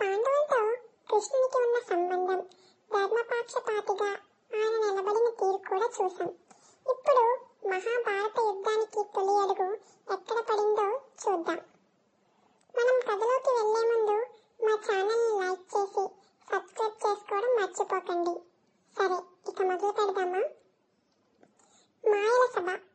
పాండవులతో కృష్ణునికి ఉన్న సంబంధం ధర్మపాక్షపాతిగా ఆయన నిలబడిన తీరు కూడా చూశాం. ఇప్పుడు మహాభారత యుద్ధానికి తొలి అడుగు ఎక్కడ పడిందో చూద్దాం. మనం కథలోకి వెళ్ళే ముందు మా ఛానల్ లైక్ చేసి సబ్స్క్రైబ్ చేసుకోవడం మర్చిపోకండి. సరే ఇక మొదలు పెడదామా? మాయల సభ.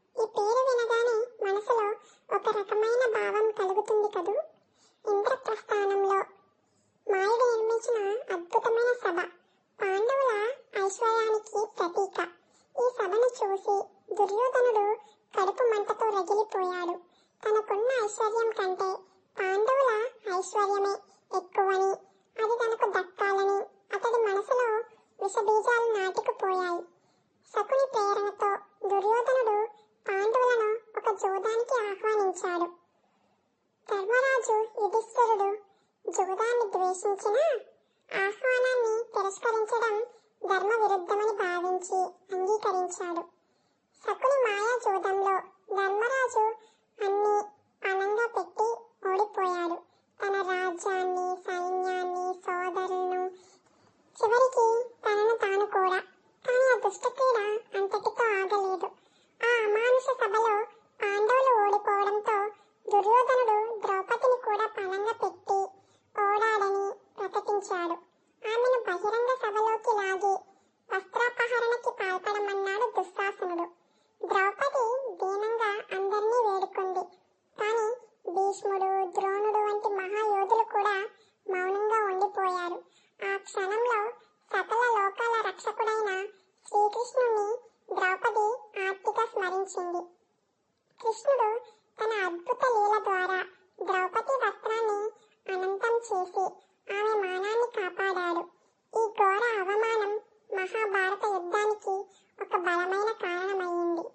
ఐశ్వర్యమే ఎక్కువని అది తనకు దక్కాలని. అతడి మనసులో విషబీజాలు నాటికుపోయాయి. శకుని ప్రేరణతో దుర్యోధనుడు పాండవులను ఒక జోదానికి ఆహ్వానించాడు. ధర్మరాజు యుధిష్ఠిరుడు జోదాన్ని ద్వేషించినా ఆహ్వానాన్ని తిరస్కరించడం ధర్మ విరుద్ధమని భావించి అంగీకరించాడు. శకుని మాయా జోదంలో ధర్మరాజు అన్ని అనంగా పెట్టి ఓడిపోయాడు. తన రాజ్యాన్ని సైన్యాన్ని సోదరులను చివరికి తనను తాను కూడా. కానీ ఆ దుష్టక్రీడ అంతటితో ఆగలేదు. ఆ అమానుష సభలో పాండవులు ఓడిపోవడంతో దుర్యోధనుడు ద్రౌపదిని కూడా పణంగా పెట్టి సకల లోకాల రక్షకుడైన శ్రీకృష్ణుని ద్రౌపది ఆర్తిగా స్మరించింది. కృష్ణుడు తన అద్భుత లీల ద్వారా ద్రౌపది వస్త్రాన్ని అనంతం చేసి ఆమె మానాన్ని కాపాడాడు. ఈ ఘోర అవమానం మహాభారత యుద్ధానికి ఒక బలమైన కారణమైంది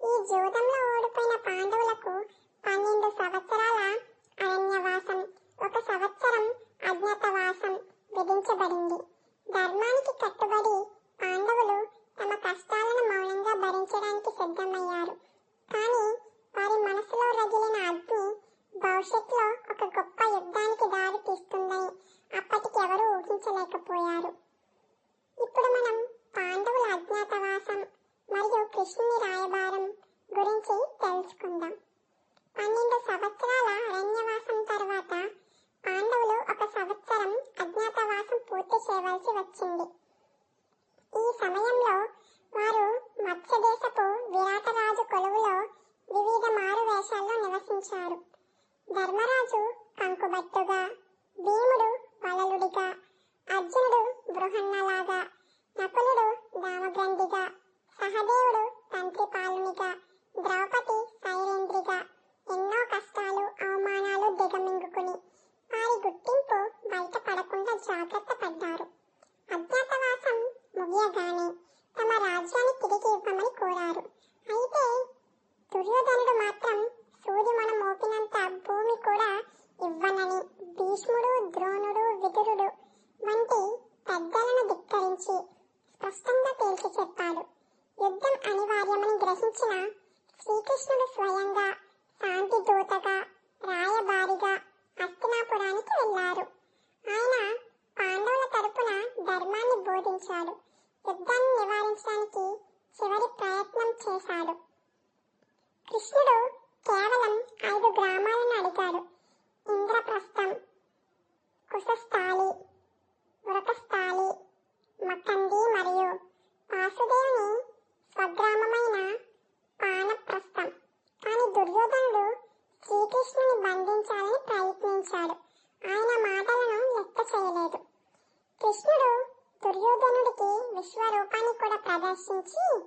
ఈ జూదంలో ఓడిపోయిన పాండవులకు పన్నెండు సంవత్సరాల అరణ్యవాసం ఒక సంవత్సరం అజ్ఞాతవాసం విధించబడింది ధర్మానికి కట్టుబడి పాండవులు తమ కష్టాలను మౌనంగా భరించడానికి సిద్ధమయ్యారు కానీ వారి మనసులో రగిలిన అగ్ని భవిష్యత్తులో ఒక గొప్ప యుద్ధానికి దారి తీస్తుందని అప్పటికెవరూ ఊహించలేకపోయారు. ఇప్పుడు మనం పాండవుల అజ్ఞాతవాసం మరియు కృష్ణుని రాయబారం గురించి తెలుసుకుందాం. పన్నెండు సంవత్సరాల అరణ్యవాసం తర్వాత పాండవులు ఒక సంవత్సరం అజ్ఞాతవాసం పూర్తి చేయవలసి వచ్చింది. ఈ సమయం ధర్మరాజు కంకుబట్టుగా భీముడు వలలుడిగా అర్జునుడు బృహన్నలాగా నకులుడు దామగ్రంథిగా సహదేవుడు తంత్రిపాలునిగా ద్రౌపది సైరేంద్రిగా ఎన్నో కష్టాలు అవమానాలు దిగమింగుకుని వారి గుర్తింపు బయటపడకుండా జాగ్రత్త పడ్డారు. యుద్ధం అనివార్యమని గ్రహించిన శ్రీకృష్ణుడు స్వయంగా శాంతి దూతగా రాయబారిగా హస్తినాపురానికి వెళ్ళారు ఆయన పాండవుల తరపున ధర్మాన్ని బోధించాడు. యుద్ధాన్ని నివారించడానికి చివరి ప్రయత్నం చేశాడు. కృష్ణుడు కేవలం ఐదు గ్రామాలను అడిగాడు. కృష్ణుని బంధించాలని ప్రయత్నించాడు. ఆయన మాటలను లెక్క చేయలేదు. కృష్ణుడు దుర్యోధనుడికి విశ్వరూపాన్ని కూడా ప్రదర్శించి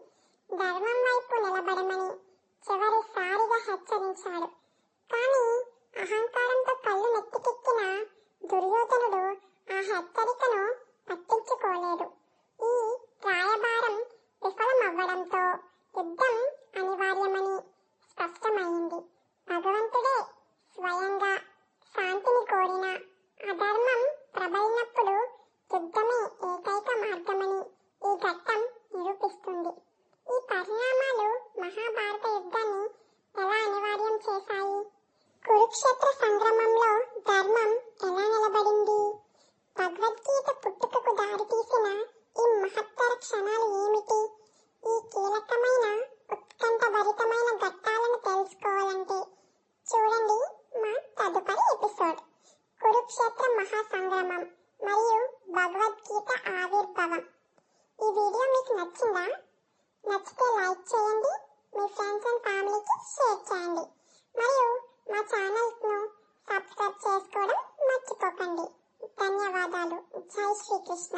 ధర్మం వైపు నిలబడమని చివరిసారిగా హెచ్చరించాడు. కానీ అహంకారంతో కళ్ళు నెత్తికెక్కిన దుర్యోధనుడు ఆ హెచ్చరికను పట్టించుకోలేదు. ఈ రాయబారం విఫలమవ్వడంతో యుద్ధం అనివార్యమని స్పష్టమైంది. మహాభారత యుద్ధాన్ని ఎలా అనివార్యం చేశాయి? కురుక్షేత్ర సంగ్రమంలో ధర్మం ఎలా నిలబడింది? భగవద్గీత పుట్టుకకు దారితీసిన ఈ మహత్తర క్షణాలు ఏమిటి? ఈ కీలకమైన ఉత్కంఠ భరితమైన ఘట్టాలను తెలుసుకోవాలంటే చూడండి మా తదుపరి ఎపిసోడ్. కురుక్షేత్ర మహాసంగ్రమం మరియు భగవద్గీత ఆవిర్భవం. ఈ వీడియో మీకు నచ్చిందా? నచ్చితే లైక్ చేయండి మీ ఫ్రెండ్స్ అండ్ ఫ్యామిలీకి షేర్ చేయండి. మరియు మా ఛానల్ను సబ్స్క్రైబ్ చేసుకోవడం మర్చిపోకండి. ధన్యవాదాలు. జై శ్రీకృష్ణ.